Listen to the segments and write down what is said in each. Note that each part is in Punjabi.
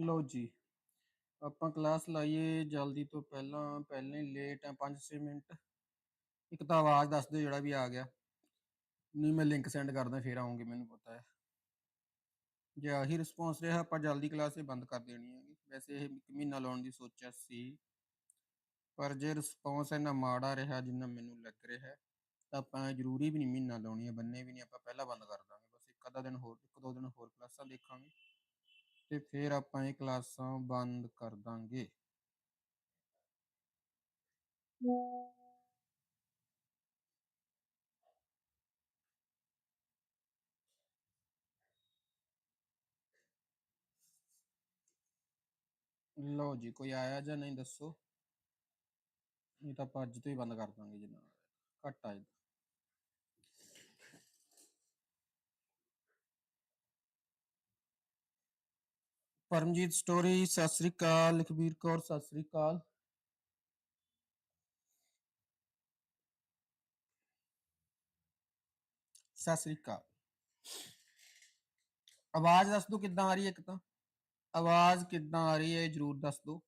ਲਓ ਜੀ, ਆਪਾਂ ਕਲਾਸ ਲਾਈਏ ਜਲਦੀ ਤੋਂ ਪਹਿਲਾਂ ਪਹਿਲਾਂ ਹੀ ਲੇਟ ਆ 5-6 ਮਿੰਟ। ਇੱਕ ਤਾਂ ਆਵਾਜ਼ ਦੱਸ ਦਿਓ ਜਿਹੜਾ ਵੀ ਆ ਗਿਆ। ਨਹੀਂ ਮੈਂ ਲਿੰਕ ਸੈਂਡ ਕਰਦਾ, ਫਿਰ ਆਉਂਗੇ ਮੈਨੂੰ ਪਤਾ ਹੈ। ਜੇ ਆਹੀ ਰਿਸਪੌਂਸ ਰਿਹਾ, ਆਪਾਂ ਜਲਦੀ ਕਲਾਸ ਇਹ ਬੰਦ ਕਰ ਦੇਣੀ ਹੈਗੀ। ਵੈਸੇ ਇਹ ਇੱਕ ਮਹੀਨਾ ਲਾਉਣ ਦੀ ਸੋਚਿਆ ਸੀ। ਪਰ ਜੇ ਰਿਸਪੌਂਸ ਇੰਨਾ ਮਾੜਾ ਰਿਹਾ ਜਿੰਨਾ ਮੈਨੂੰ ਲੱਗ ਰਿਹਾ ਹੈ ਤਾਂ ਆਪਾਂ ਜ਼ਰੂਰੀ ਵੀ ਨਹੀਂ ਮਹੀਨਾ ਲਾਉਣੀ ਹੈ, ਬੰਨੇ ਵੀ ਨਹੀਂ, ਆਪਾਂ ਪਹਿਲਾਂ ਬੰਦ ਕਰ ਦਾਂਗੇ। ਬਸ ਇੱਕ ਅੱਧਾ ਦਿਨ ਹੋਰ, ਇੱਕ ਦੋ ਦਿਨ ਹੋਰ ਕਲਾਸਾਂ ਦੇਖਾਂਗੇ। ਤੇ ਫਿਰ ਆਪਾਂ ਇਹ ਕਲਾਸਾਂ ਬੰਦ ਕਰ ਦਾਂਗੇ। ਲਓ ਜੀ, ਕੋਈ ਆਇਆ ਜਾਂ ਨਹੀਂ ਦੱਸੋ? ਨਹੀਂ ਤਾਂ ਆਪਾਂ ਅੱਜ ਤੋਂ ਹੀ ਬੰਦ ਕਰ ਦਾਂਗੇ ਜਿੰਨਾ ਘੱਟ ਆਏ ਪਰਮਜੀਤ ਸਟੋਰੀ, ਸਤਿ ਸ੍ਰੀ ਅਕਾਲ। ਲਖਬੀਰ ਕੌਰ, ਸਤਿ ਸ੍ਰੀ ਅਕਾਲ। ਸਤਿ ਸ੍ਰੀ ਅਕਾਲ। ਆਵਾਜ਼ ਦੱਸ ਦਿਓ ਕਿੱਦਾਂ ਆ ਰਹੀ ਹੈ ਇੱਕ ਤਾਂ? ਆਵਾਜ਼ ਕਿੱਦਾਂ ਆ ਰਹੀ ਹੈ ਜਰੂਰ ਦੱਸ ਦਿਓ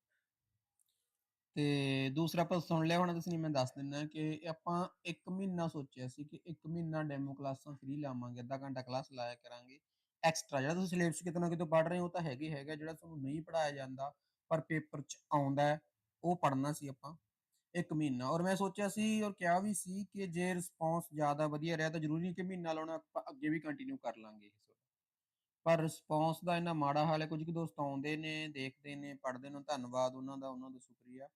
ਤੇ ਦੂਸਰਾ ਆਪਾਂ ਸੁਣ ਲਿਆ ਹੋਣਾ, ਤੁਸੀਂ ਮੈਂ ਦੱਸ ਦਿੰਦਾ ਕਿ ਆਪਾਂ 1 ਮਹੀਨਾ ਸੋਚਿਆ ਸੀ ਕਿ 1 ਮਹੀਨਾ ਡੈਮੋ ਕਲਾਸਾਂ ਫ੍ਰੀ ਲਾਵਾਂਗੇ, ਅੱਧਾ ਘੰਟਾ ਕਲਾਸ ਲਾਇਆ ਕਰਾਂਗੇ। ਐਕਸਟਰਾ ਜਿਹੜਾ ਤੁਸੀਂ ਸਿਲੇਬਸ ਕਿਤੇ ਨਾ ਕਿਤੇ ਪੜ੍ਹ ਰਹੇ ਹੋ ਉਹ ਤਾਂ ਹੈਗੇ ਹੈਗਾ ਜਿਹੜਾ ਤੁਹਾਨੂੰ ਨਹੀਂ ਪੜਾਇਆ ਜਾਂਦਾ ਪਰ ਪੇਪਰ 'ਚ ਆਉਂਦਾ ਹੈ, ਉਹ ਪੜ੍ਹਨਾ ਸੀ ਆਪਾਂ ਇੱਕ ਮਹੀਨਾ ਔਰ ਮੈਂ ਸੋਚਿਆ ਸੀ ਔਰ ਕਿਹਾ ਵੀ ਸੀ ਕਿ ਜੇ ਰਿਸਪੌਂਸ ਜ਼ਿਆਦਾ ਵਧੀਆ ਰਿਹਾ ਤਾਂ ਜ਼ਰੂਰੀ ਨਹੀਂ ਕਿ ਮਹੀਨਾ ਲਾਉਣਾ, ਆਪਾਂ ਅੱਗੇ ਵੀ ਕੰਟੀਨਿਊ ਕਰ ਲਾਂਗੇ ਇਸ ਪਰ ਰਿਸਪੌਂਸ ਦਾ ਇੰਨਾ ਮਾੜਾ ਹਾਲ ਹੈ, ਕੁਝ ਕੁ ਦੋਸਤ ਆਉਂਦੇ ਨੇ, ਦੇਖਦੇ ਨੇ, ਪੜ੍ਹਦੇ ਨੇ, ਧੰਨਵਾਦ ਉਹਨਾਂ ਦਾ ਉਹਨਾਂ ਦਾ ਸ਼ੁਕਰੀਆ।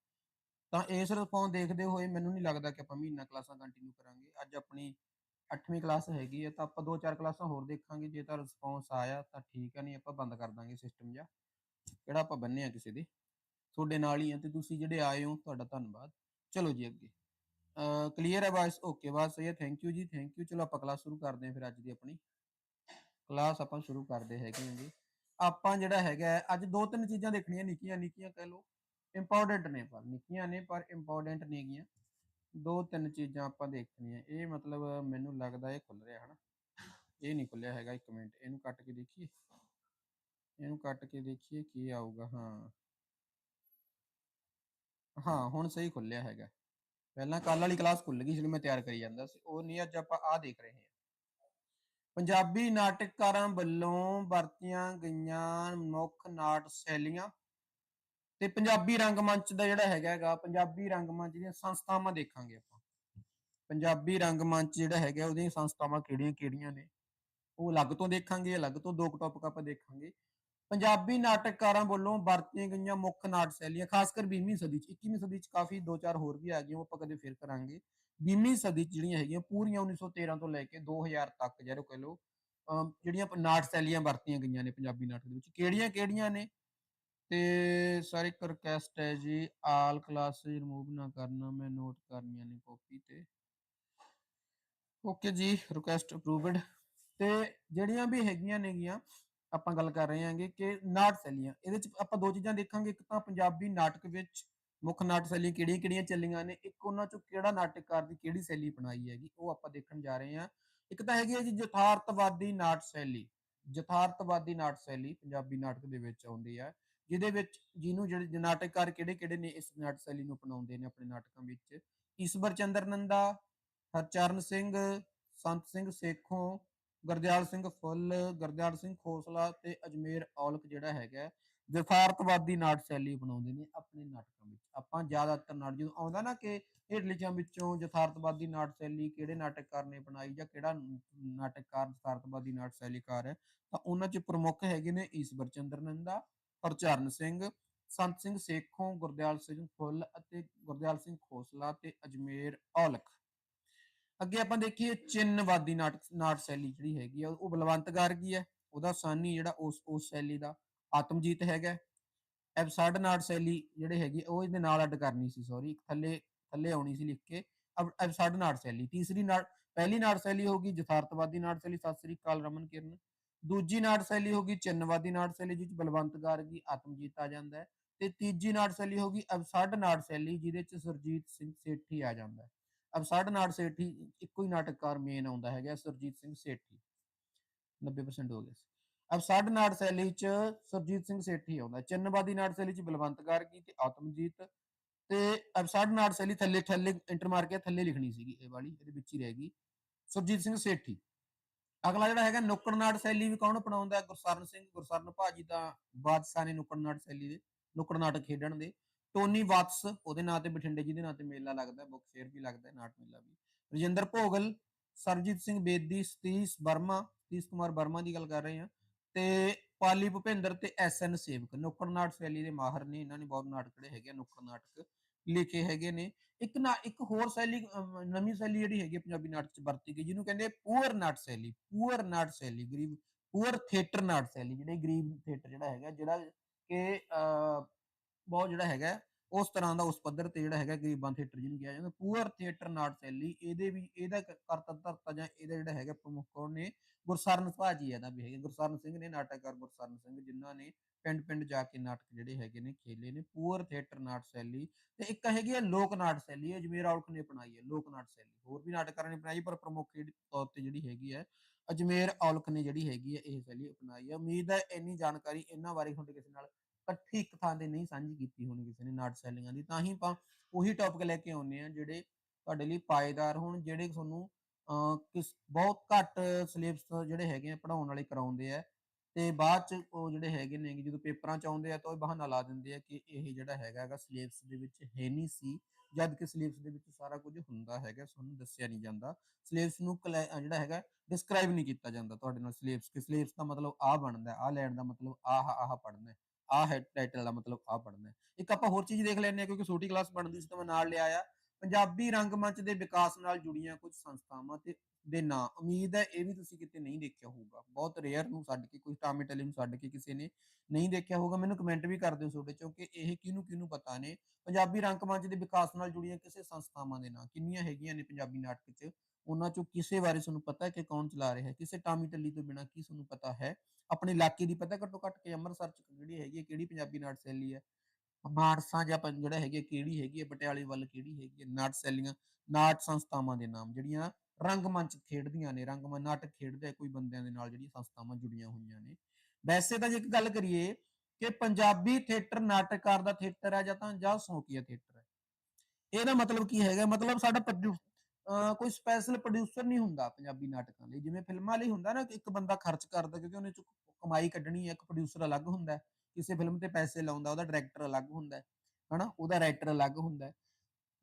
ਤਾਂ ਇਸ ਰਿਸਪੌਂਸ ਦੇਖਦੇ ਹੋਏ ਮੈਨੂੰ ਨਹੀਂ ਲੱਗਦਾ ਕਿ ਆਪਾਂ ਮਹੀਨਾ ਕਲਾਸਾਂ ਕੰਟੀਨਿਊ ਕਰਾਂਗੇ। ਅੱਜ ਆਪਣੀ 8ਵੀਂ ਕਲਾਸ ਹੈਗੀ ਹੈ ਤਾਂ ਆਪਾਂ ਦੋ ਚਾਰ ਕਲਾਸਾਂ ਹੋਰ ਦੇਖਾਂਗੇ, ਜੇ ਤਾਂ ਰਿਸਪੌਂਸ ਆਇਆ ਤਾਂ ਠੀਕ ਹੈ ਨਹੀਂ ਆਪਾਂ ਬੰਦ ਕਰ ਦਾਂਗੇ ਸਿਸਟਮ ਜਾਂ ਕਿਹੜਾ ਆਪਾਂ ਬੰਨੇ ਆ ਕਿਸੇ ਦੇ। ਤੁਹਾਡੇ ਨਾਲ ਹੀ ਆ ਤੇ ਤੁਸੀਂ ਜਿਹੜੇ ਆਏ ਹੋ, ਤੁਹਾਡਾ ਧੰਨਵਾਦ। ਚਲੋ ਜੀ ਅੱਗੇ। ਕਲੀਅਰ ਹੈ ਵਾਇਸ ਓਕੇ ਬਾਤ ਸਹੀ ਹੈ। ਥੈਂਕ ਯੂ ਜੀ ਥੈਂਕ ਯੂ ਚਲੋ ਆਪਾਂ ਕਲਾਸ ਸ਼ੁਰੂ ਕਰਦੇ ਹਾਂ ਫਿਰ ਅੱਜ ਦੀ ਆਪਣੀ। ਕਲਾਸ ਆਪਾਂ ਸ਼ੁਰੂ ਕਰਦੇ ਹੈਗੇ ਹਾਂ ਜੀ। ਆਪਾਂ ਜਿਹੜਾ ਹੈਗਾ, ਅੱਜ ਦੋ ਤਿੰਨ ਚੀਜ਼ਾਂ ਦੇਖਣੀਆਂ, ਨਿੱਕੀਆਂ ਨਿੱਕੀਆਂ ਕਹਿ ਲਓ। ਇੰਪੋਰਟੈਂਟ ਨੇ ਪਰ, ਨਿੱਕੀਆਂ ਨੇ ਪਰ ਇੰਪੋਰਟੈਂਟ ਨਹੀਂ ਗੀਆਂ। ਦੋ ਤਿੰਨ ਚੀਜ਼ਾਂ ਆਪਾਂ ਦੇਖਣੀਆਂ, ਇਹ ਮਤਲਬ ਮੈਨੂੰ ਲੱਗਦਾ ਇਹ ਖੁੱਲ ਰਿਹਾ ਹਨਾ। ਇਹ ਨਹੀਂ ਖੁੱਲਿਆ ਹੈਗਾ ਇੱਕ ਮਿੰਟ, ਇਹਨੂੰ ਕੱਟ ਕੇ ਦੇਖੀਏ। ਇਹਨੂੰ ਕੱਟ ਕੇ ਦੇਖੀਏ ਕੀ ਆਊਗਾ, ਹਾਂ। ਹਾਂ, ਹੁਣ ਸਹੀ ਖੁੱਲਿਆ ਹੈਗਾ। ਪਹਿਲਾਂ ਕੱਲ ਵਾਲੀ ਕਲਾਸ ਖੁੱਲ ਗਈ ਜਿਹੜੀ ਮੈਂ ਤਿਆਰ ਕਰੀ ਜਾਂਦਾ ਸੀ। ਉਹ ਨਹੀਂ, ਅੱਜ ਆਪਾਂ ਆ ਦੇਖ ਰਹੇ ਹਾਂ। ਪੰਜਾਬੀ ਨਾਟਕਕਾਰਾਂ ਵੱਲੋਂ ਵਰਤੀਆਂ ਗਈਆਂ ਮੁੱਖ ਨਾਟ ਸ਼ੈਲੀਆਂ ਤੇ ਪੰਜਾਬੀ ਰੰਗਮੰਚ ਦਾ ਜਿਹੜਾ ਹੈਗਾ ਹੈਗਾ, ਪੰਜਾਬੀ ਰੰਗਮੰਚ ਦੀਆਂ ਸੰਸਥਾਵਾਂ ਦੇਖਾਂਗੇ ਆਪਾਂ। ਪੰਜਾਬੀ ਰੰਗਮੰਚ ਜਿਹੜਾ ਹੈਗਾ ਉਹਦੀਆਂ ਸੰਸਥਾਵਾਂ ਕਿਹੜੀਆਂ-ਕਿਹੜੀਆਂ ਨੇ? ਉਹ ਅਲੱਗ ਤੋਂ ਦੇਖਾਂਗੇ, ਅਲੱਗ ਤੋਂ ਦੋ ਟੌਪਿਕ ਆਪਾਂ ਦੇਖਾਂਗੇ। ਪੰਜਾਬੀ ਨਾਟਕਕਾਰਾਂ ਵੱਲੋਂ ਵਰਤੀਆਂ ਗਈਆਂ ਮੁੱਖ ਨਾਟ ਸ਼ੈਲੀਆਂ, ਖਾਸ ਕਰ 20ਵੀਂ ਸਦੀ ਚ 21ਵੀਂ ਸਦੀ ਚ ਕਾਫੀ ਦੋ ਚਾਰ ਹੋਰ ਵੀ ਆ ਗਈਆਂ, ਉਹ ਆਪਾਂ ਕਦੇ ਫੇਰ ਕਰਾਂਗੇ। 20ਵੀਂ ਸਦੀ ਚ ਜਿਹੜੀਆਂ ਹੈਗੀਆਂ, ਪੂਰੀਆਂ 1913 ਤੋਂ ਲੈ ਕੇ 2000 ਤੱਕ ਜਿਹੜੋ ਕਹ ਲੋ ਜਿਹੜੀਆਂ ਨਾਟ ਸ਼ੈਲੀਆਂ ਵਰਤੀਆਂ ਗਈਆਂ ਨੇ ਪੰਜਾਬੀ ਨਾਟਕ ਦੇ ਵਿੱਚ ਕਿਹੜੀਆਂ-ਕਿਹੜੀਆਂ ਨੇ? ਤੇ ਸਰ ਇੱਕ ਰਿਕਵੈਸਟ ਹੈ ਜੀ ਆਲ ਕਲਾਸਿਸ ਰਿਮੂਵ ਨਾ ਕਰਨਾ, ਮੈਂ ਨੋਟ ਕਰਨੀਆਂ ਨੇ ਕਾਪੀ ਤੇ। ਓਕੇ ਜੀ ਰਿਕਵੈਸਟ ਅਪਰੂਵਡ ਤੇ ਜਿਹੜੀਆਂ ਵੀ ਹੈਗੀਆਂ ਨੇਗੀਆਂ, ਆਪਾਂ ਗੱਲ ਕਰ ਰਹੇ ਹਾਂਗੇ ਕਿ ਨਾਟ ਸ਼ੈਲੀਆਂ। ਇਹਦੇ ਵਿੱਚ ਆਪਾਂ ਦੋ ਚੀਜ਼ਾਂ ਦੇਖਾਂਗੇ, ਇੱਕ ਤਾਂ ਪੰਜਾਬੀ ਨਾਟਕ ਵਿੱਚ ਮੁੱਖ ਨਾਟ ਸ਼ੈਲੀ ਕਿਹੜੀਆਂ-ਕਿਹੜੀਆਂ ਚੱਲੀਆਂ ਨੇ, ਇੱਕ ਉਹਨਾਂ ਚੋਂ ਕਿਹੜਾ ਨਾਟਕਕਾਰ ਦੀ ਕਿਹੜੀ ਸ਼ੈਲੀ ਬਣਾਈ ਹੈਗੀ, ਉਹ ਆਪਾਂ ਦੇਖਣ ਜਾ ਰਹੇ ਹਾਂ। ਇੱਕ ਤਾਂ ਹੈਗੀ ਹੈ ਜੀ ਯਥਾਰਥਵਾਦੀ ਨਾਟ ਸ਼ੈਲੀ। ਯਥਾਰਥਵਾਦੀ ਨਾਟ ਸ਼ੈਲੀ ਪੰਜਾਬੀ ਨਾਟਕ ਦੇ ਵਿੱਚ ਆਉਂਦੀ ਹੈ। ਜਿਹਦੇ ਵਿੱਚ ਜਿਹਨੂੰ ਜਿਹੜੇ ਨਾਟਕਕਾਰ ਕਿਹੜੇ-ਕਿਹੜੇ ਨੇ ਇਸ ਨਾਟਕ ਸ਼ੈਲੀ ਨੂੰ ਅਪਣਾਉਂਦੇ ਨੇ ਆਪਣੇ ਨਾਟਕਾਂ ਵਿੱਚ? ਈਸ਼ਵਰ ਚੰਦਰ ਨੰਦਾ, ਹਰਚਰਨ ਸਿੰਘ, ਸੰਤ ਸਿੰਘ ਸੇਖੋਂ, ਗੁਰਦਿਆਲ ਸਿੰਘ ਫੁੱਲ, ਗੁਰਦਿਆਲ ਸਿੰਘ ਖੋਸਲਾ ਤੇ ਅਜਮੇਰ ਔਲਖ ਜਿਹੜਾ ਹੈਗਾ ਜਫਾਰਤਵਾਦੀ ਨਾਟ ਸ਼ੈਲੀ ਬਣਾਉਂਦੇ ਨੇ ਆਪਣੇ ਨਾਟਕਾਂ ਵਿੱਚ। ਆਪਾਂ ਜ਼ਿਆਦਾਤਰ ਨਾਟ, ਜਦੋਂ ਆਉਂਦਾ ਨਾ ਕਿ ਇਹ ਵਿੱਚੋਂ ਯਥਾਰਥਵਾਦੀ ਨਾਟ ਸ਼ੈਲੀ ਕਿਹੜੇ ਨਾਟਕਕਾਰ ਨੇ ਬਣਾਈ ਜਾਂ ਕਿਹੜਾ ਨਾਟਕਕਾਰ ਯਥਾਰਥਵਾਦੀ ਨਾਟ ਸ਼ੈਲੀਕਾਰ ਹੈ, ਤਾਂ ਉਹਨਾਂ 'ਚ ਪ੍ਰਮੁੱਖ ਹੈਗੇ ਨੇ ਈਸ਼ਵਰ ਚੰਦਰ ਨੰਦਾ ਹਰਚਰਨ ਸਿੰਘ, ਸੰਤ ਸਿੰਘ ਸੇਖੋਂ, ਗੁਰਦਿਆਲ ਸਿੰਘ ਫੁੱਲ ਅਤੇ ਗੁਰਦਿਆਲ ਸਿੰਘ ਖੋਸਲਾ ਤੇ ਅਜਮੇਰ ਔਲਖ। ਅੱਗੇ ਆਪਾਂ ਦੇਖੀਏ ਚਿੰਨਵਾਦੀ ਨਾਟਕ, ਨਾਟ ਸ਼ੈਲੀ ਜਿਹੜੀ ਹੈਗੀ ਆ, ਉਹ ਬਲਵੰਤ ਗਾਰਗੀ ਹੈ? ਉਹਦਾ ਸਾਨੀ ਜਿਹੜਾ ਉਸ ਉਸ ਸ਼ੈਲੀ ਦਾ ਆਤਮਜੀਤ ਹੈਗਾ। ਐਬਸਰਡ ਨਾਟ ਸ਼ੈਲੀ ਜਿਹੜੇ ਹੈਗੀ ਉਹ ਇਹਦੇ ਨਾਲ ਅੱਡ ਕਰਨੀ ਸੀ ਸੌਰੀ ਥੱਲੇ ਥੱਲੇ ਆਉਣੀ ਸੀ ਲਿਖ ਕੇ। ਐਬਸਰਡ ਨਾਟ ਸ਼ੈਲੀ, ਤੀਸਰੀ ਨਾਟ, ਪਹਿਲੀ ਨਾਟ ਸ਼ੈਲੀ ਹੋਗੀ ਯਥਾਰਥਵਾਦੀ ਨਾਟ ਸ਼ੈਲੀ, ਸਤਿ ਸ੍ਰੀ ਅਕਾਲ ਰਮਨ ਕਿਰਨ। ਦੂਜੀ ਨਾਟ ਸ਼ੈਲੀ ਹੋਗੀ ਚਿੰਨਵਾਦੀ ਨਾਟ ਸ਼ੈਲੀ ਜਿਸ ਬਲਵੰਤ ਗਾਰਗੀ ਆਤਮਜੀਤ ਆ ਜਾਂਦਾ ਹੈ। ਤੇ ਤੀਜੀ ਨਾਟ ਸ਼ੈਲੀ ਹੋਗੀ ਅਬਸਰਡ ਨਾਟ ਸ਼ੈਲੀ, ਜਿਹਦੇ ਚ ਸਰਜੀਤ ਸਿੰਘ ਸੇਠੀ ਆ ਜਾਂਦਾ ਹੈ। ਅਬਸਰਡ ਨਾਟ ਸੇਠੀ ਇੱਕੋ ਹੀ ਨਾਟਕਕਾਰ ਮੇਨ ਆਉਂਦਾ ਹੈਗਾ, ਸਰਜੀਤ ਸਿੰਘ ਸੇਠੀ। 90% ਹੋ ਗਿਆ ਅਬਸਰਡ ਨਾਟ ਸ਼ੈਲੀ ਚ ਸੁਰਜੀਤ ਸਿੰਘ ਸੇਠੀ ਆਉਂਦਾ ਚਿੰਨਵਾਦੀ ਨਾਟ ਸ਼ੈਲੀ ਚ ਬਲਵੰਤ ਗਾਰਗੀ ਤੇ ਆਤਮਜੀਤ। ਤੇ ਅਬਸਰਡ ਨਾਟ ਸ਼ੈਲੀ ਥੱਲੇ ਥੱਲੇ ਇੰਟਰ ਮਾਰ ਕੇ ਥੱਲੇ ਲਿਖਣੀ ਸੀਗੀ ਇਹ ਵਾਲੀ, ਇਹਦੇ ਵਿੱਚ ਹੀ ਰਹਿ ਗਈ। ਸੁਰਜੀਤ ਸਿੰਘ ਸੇਠੀ। ਅਗਲਾ ਜਿਹੜਾ ਹੈਗਾ ਨੁੱਕੜਨਾਟ ਸ਼ੈਲੀ ਵੀ ਕੌਣ ਅਪਣਾਉਂਦਾ? ਗੁਰਸਰਨ ਸਿੰਘ ਗੁਰਸਰਨ ਭਾਜੀ ਦਾ ਬਾਦਸ਼ਾਹ ਨੇ ਨੁੱਕੜਨਾਟ ਸ਼ੈਲੀ ਦੇ ਨੁੱਕੜ ਨਾਟਕ ਖੇਡਣ ਦੇ। ਟੋਨੀ ਵਾਟਸ ਉਹਦੇ ਨਾਂ ਤੇ ਬਠਿੰਡੇ ਜੀ ਦੇ ਨਾਂ ਤੇ ਮੇਲਾ ਲੱਗਦਾ ਬੁੱਕ ਫੇਅਰ ਵੀ ਲੱਗਦਾ ਨਾਟ ਮੇਲਾ ਵੀ। ਰਜਿੰਦਰ ਭੋਗਲ ਸਰਜੀਤ ਸਿੰਘ ਬੇਦੀ ਸਤੀਸ਼ ਵਰਮਾ ਸਤੀਸ਼ ਕੁਮਾਰ ਵਰਮਾ ਦੀ ਗੱਲ ਕਰ ਰਹੇ ਹਾਂ। ਤੇ ਪਾਲੀ ਭੁਪਿੰਦਰ ਤੇ ਐਸ ਐਨ ਸੇਵਕ ਨੁੱਕੜ ਨਾਟ ਸ਼ੈਲੀ ਦੇ ਮਾਹਰ ਨੇ ਇਹਨਾਂ ਨੇ ਬਹੁਤ ਨਾਟਕ ਜਿਹੜੇ ਹੈਗੇ ਆ, ਨੁੱਕੜ ਨਾਟਕ ਲਿਖੇ ਹੈਗੇ ਨੇ। ਇੱਕ ਨਾ ਇੱਕ ਹੋਰ ਸ਼ੈਲੀ ਨਵੀਂ ਸ਼ੈਲੀ ਜਿਹੜੀ ਹੈਗੀ ਪੰਜਾਬੀ ਨਾਟਕ ਚ ਵਰਤੀ ਗਈ ਜਿਹਨੂੰ ਕਹਿੰਦੇ ਪੂਅਰ ਨਾਟ ਸ਼ੈਲੀ ਪੂਅਰ ਨਾਟ ਸ਼ੈਲੀ ਗਰੀਬ ਪੂਅਰ ਥੀਏਟਰ ਨਾਟ ਸ਼ੈਲੀ ਜਿਹੜੇ ਗਰੀਬ ਥੀਏਟਰ ਜਿਹੜਾ ਹੈਗਾ ਜਿਹੜਾ ਕਿ ਅਹ, ਬਹੁਤ ਜਿਹੜਾ ਹੈਗਾ ਉਸ ਤਰ੍ਹਾਂ ਦਾ ਉਸ ਪੱਧਰ ਤੇ ਜਿਹੜਾ ਹੈਗਾ ਗਰੀਬਾਂ ਥੀਏਟਰ ਜਿਹਨੂੰ ਕਿਹਾ ਜਾਂਦਾ। ਪੂਅਰ ਥੀਏਟਰ ਨਾਟ ਸ਼ੈਲੀ ਇਹਦੇ ਵੀ ਇਹਦਾ ਕਰਤਾ ਧਰਤਾ ਜਾਂ ਇਹਦਾ ਜਿਹੜਾ ਹੈਗਾ ਪ੍ਰਮੁੱਖ ਕੌਣ ਨੇ? ਗੁਰਸਰਨ ਭਾਜੀ ਇਹਦਾ ਵੀ ਹੈਗਾ। ਗੁਰਸਰਨ ਸਿੰਘ ਨੇ ਨਾਟਕਕਾਰ ਗੁਰਸਰਨ ਸਿੰਘ ਜਿਨ੍ਹਾਂ ਨੇ ਪਿੰਡ ਪਿੰਡ ਜਾ ਕੇ ਨਾਟਕ ਜਿਹੜੇ ਹੈਗੇ ਨੇ ਖੇਲੇ ਨੇ ਪੂਅਰ ਥੀਏਟਰ ਨਾਟ ਸ਼ੈਲੀ ਤੇ ਇੱਕ ਹੈਗੀ ਹੈ ਲੋਕ ਨਾਟ ਸ਼ੈਲੀ ਇਹ ਅਜਮੇਰ ਔਲਖ ਨੇ ਅਪਣਾਈ ਹੈ ਲੋਕ ਨਾਟ ਸ਼ੈਲੀ ਹੋਰ ਵੀ ਨਾਟਕਕਾਰਾਂ ਨੇ ਅਪਣਾਈ ਪਰ ਪ੍ਰਮੁੱਖ ਜਿਹੜੀ ਤੌਰ ਤੇ ਜਿਹੜੀ ਹੈਗੀ ਹੈ ਅਜਮੇਰ ਔਲਖ ਨੇ ਜਿਹੜੀ ਹੈਗੀ ਹੈ ਇਹ ਸ਼ੈਲੀ ਅਪਣਾਈ ਹੈ। ਉਮੀਦ ਹੈ ਇੰਨੀ ਜਾਣਕਾਰੀ ਇਹਨਾਂ ਬਾਰੇ ਤੁਹਾਡੇ ਕਿਸੇ ਨਾਲ ਇਕੱਠੀ ਇੱਕ ਥਾਂ ਤੇ ਨਹੀਂ ਸਾਂਝੀ ਕੀਤੀ ਹੋਣੀ ਕਿਸੇ ਨੇ ਨਾਟ ਸ਼ੈਲੀਆਂ ਦੀ ਤਾਂ ਹੀ ਆਪਾਂ ਉਹੀ ਟੌਪਿਕ ਲੈ ਕੇ ਆਉਂਦੇ ਆ ਜਿਹੜੇ ਤੁਹਾਡੇ ਲਈ ਪਾਏਦਾਰ ਹੋਣ ਜਿਹੜੇ ਤੁਹਾਨੂੰ ਅਹ, ਕਿਸ ਬਹੁਤ ਘੱਟ ਸਿਲੇਬਸ ਜਿਹੜੇ ਹੈਗੇ ਆ ਪੜਾਉਣ ਵਾਲੇ ਕਰਾਉਂਦੇ ਆ। ਤੇ ਬਾਅਦ ਚ ਉਹ ਜਿਹੜੇ ਹੈਗੇ ਨੇ ਜਦੋਂ ਪੇਪਰਾਂ ਚ ਆਉਂਦੇ ਆ ਤਾਂ ਉਹ ਬਹਾਨਾ ਲਾ ਦਿੰਦੇ ਆ ਕਿ ਇਹ ਜਿਹੜਾ ਹੈਗਾ ਹੈਗਾ ਸਿਲੇਬਸ ਦੇ ਵਿੱਚ ਹੈ ਨਹੀਂ ਸੀ, ਜਦ ਕਿ ਸਿਲੇਬਸ ਦੇ ਵਿੱਚ ਸਾਰਾ ਕੁਝ ਹੁੰਦਾ ਹੈਗਾ ਤੁਹਾਨੂੰ ਦੱਸਿਆ ਨਹੀਂ ਜਾਂਦਾ। ਸਿਲੇਬਸ ਨੂੰ ਕਲੈ- ਜਿਹੜਾ ਹੈਗਾ ਡਿਸਕ੍ਰਾਈਬ ਨਹੀਂ ਕੀਤਾ ਜਾਂਦਾ ਤੁਹਾਡੇ ਨਾਲ ਸਿਲੇਬਸ ਕਿ ਸਿਲੇਬਸ ਦਾ ਮਤਲਬ ਆ ਬਣਦਾ ਆ ਲੈਣ ਦਾ ਮਤਲਬ ਆਹ ਆਹ ਪੜਨਾ ਆ ਹੈ ਟਾਈਟਲ ਦਾ ਮਤਲਬ ਆ ਪੜਨਾ ਇੱਕ ਆਪਾਂ ਹੋਰ ਚੀਜ਼ ਦੇਖ ਲੈਂਦੇ ਆ ਕਿਉਂਕਿ ਛੋਟੀ ਕਲਾਸ ਬਣਦੀ ਸੀ ਤਾਂ ਮੈਂ ਨਾਲ ਲਿਆ ਆ ਪੰਜਾਬੀ ਰੰਗਮੰਚ ਦੇ ਵਿਕਾਸ ਨਾਲ ਜੁੜੀਆਂ ਕੁਝ ਸੰਸਥਾਵਾਂ ਤੇ ਦੇ ਨਾਂ। ਉਮੀਦ ਹੈ ਇਹ ਵੀ ਤੁਸੀਂ ਕਿਤੇ ਨਹੀਂ ਦੇਖਿਆ ਹੋਊਗਾ। ਬਹੁਤ ਰੇਅਰ ਨੂੰ ਛੱਡ ਕੇ ਕੋਈ ਟਾਮੇ ਟਲੇ ਨੂੰ ਛੱਡ ਕੇ ਕਿਸੇ ਨੇ ਨਹੀਂ ਦੇਖਿਆ ਹੋਊਗਾ। ਮੈਨੂੰ ਕਮੈਂਟ ਵੀ ਕਰ ਦਿਓ ਤੁਹਾਡੇ ਚੋਂ ਕਿ ਇਹ ਕਿਹਨੂੰ ਕਿਹਨੂੰ ਪਤਾ ਨੇ? ਪੰਜਾਬੀ ਰੰਗਮੰਚ ਦੇ ਵਿਕਾਸ ਨਾਲ ਜੁੜੀਆਂ ਕਿਸੇ ਸੰਸਥਾਵਾਂ ਦੇ ਨਾਂ ਕਿੰਨੀਆਂ ਹੈਗੀਆਂ ਨੇ ਪੰਜਾਬੀ ਨਾਟਕ 'ਚ? ਉਹਨਾਂ ਚੋਂ ਕਿਸੇ ਬਾਰੇ ਤੁਹਾਨੂੰ ਪਤਾ ਹੈ ਕਿ ਕੌਣ ਚਲਾ ਰਿਹਾ ਹੈ? ਕਿਸੇ ਟਾਮੀ ਟੱਲੀ ਤੋਂ ਬਿਨਾਂ ਕੀ ਤੁਹਾਨੂੰ ਪਤਾ ਹੈ? ਆਪਣੇ ਇਲਾਕੇ ਦੀ ਪਤਾ ਘੱਟੋ ਘੱਟ ਕਿ ਅੰਮ੍ਰਿਤਸਰ 'ਚ ਕਿਹੜੀ ਹੈਗੀ ਹੈ ਕਿਹੜੀ ਪੰਜਾਬੀ ਨਾਟ ਸ਼ੈਲੀ ਹੈ? ਮਾਨਸਾ ਜਾਂ ਜਿਹੜਾ ਹੈਗੀ ਹੈ, ਕਿਹੜੀ ਹੈਗੀ ਹੈ? ਪਟਿਆਲੇ ਵੱਲ ਕਿਹੜੀ ਹੈਗੀ ਹੈ? ਨਾਟ ਸ਼ੈਲੀਆਂ ਨਾਟ ਸੰਸਥਾਵਾਂ ਦੇ ਨਾਮ ਜਿਹੜੀਆਂ ਰੰਗਮੰਚ ਖੇਡਦੀਆਂ ਨੇ, ਰੰਗਮੰਚ ਨਾਟਕ ਖੇਡਦੇ ਕੋਈ ਬੰਦਿਆਂ ਦੇ ਨਾਲ ਜਿਹੜੀਆਂ ਸੰਸਥਾਵਾਂ ਜੁੜੀਆਂ ਹੋਈਆਂ ਨੇ। ਵੈਸੇ ਤਾਂ ਜੇ ਇੱਕ ਗੱਲ ਕਰੀਏ ਕਿ ਪੰਜਾਬੀ ਥੀਏਟਰ ਨਾਟਕਕਾਰ ਦਾ ਥੀਏਟਰ ਹੈ ਜਾਂ ਤਾਂ ਜਾਂ ਸੌਕੀਆ ਥੀਏਟਰ ਹੈ। ਇਹਦਾ ਮਤਲਬ ਕੀ ਹੈਗਾ, ਮਤਲਬ ਸਾਡਾ ਕੋਈ ਸਪੈਸ਼ਲ ਪ੍ਰੋਡਿਊਸਰ ਨਹੀਂ ਹੁੰਦਾ ਪੰਜਾਬੀ ਨਾਟਕਾਂ ਲਈ। ਜਿਵੇਂ ਫਿਲਮਾਂ ਲਈ ਹੁੰਦਾ ਨਾ ਕਿ ਇੱਕ ਬੰਦਾ ਖਰਚ ਕਰਦਾ ਕਿਉਂਕਿ ਉਹਨੇ ਚ ਕਮਾਈ ਕੱਢਣੀ ਹੈ, ਇੱਕ ਪ੍ਰੋਡਿਊਸਰ ਅਲੱਗ ਹੁੰਦਾ ਕਿਸੇ ਫਿਲਮ ਤੇ ਪੈਸੇ ਲਾਉਂਦਾ, ਉਹਦਾ ਡਾਇਰੈਕਟਰ ਅਲੱਗ ਹੁੰਦਾ ਹਨਾ? ਉਹਦਾ ਰਾਈਟਰ ਅਲੱਗ ਹੁੰਦਾ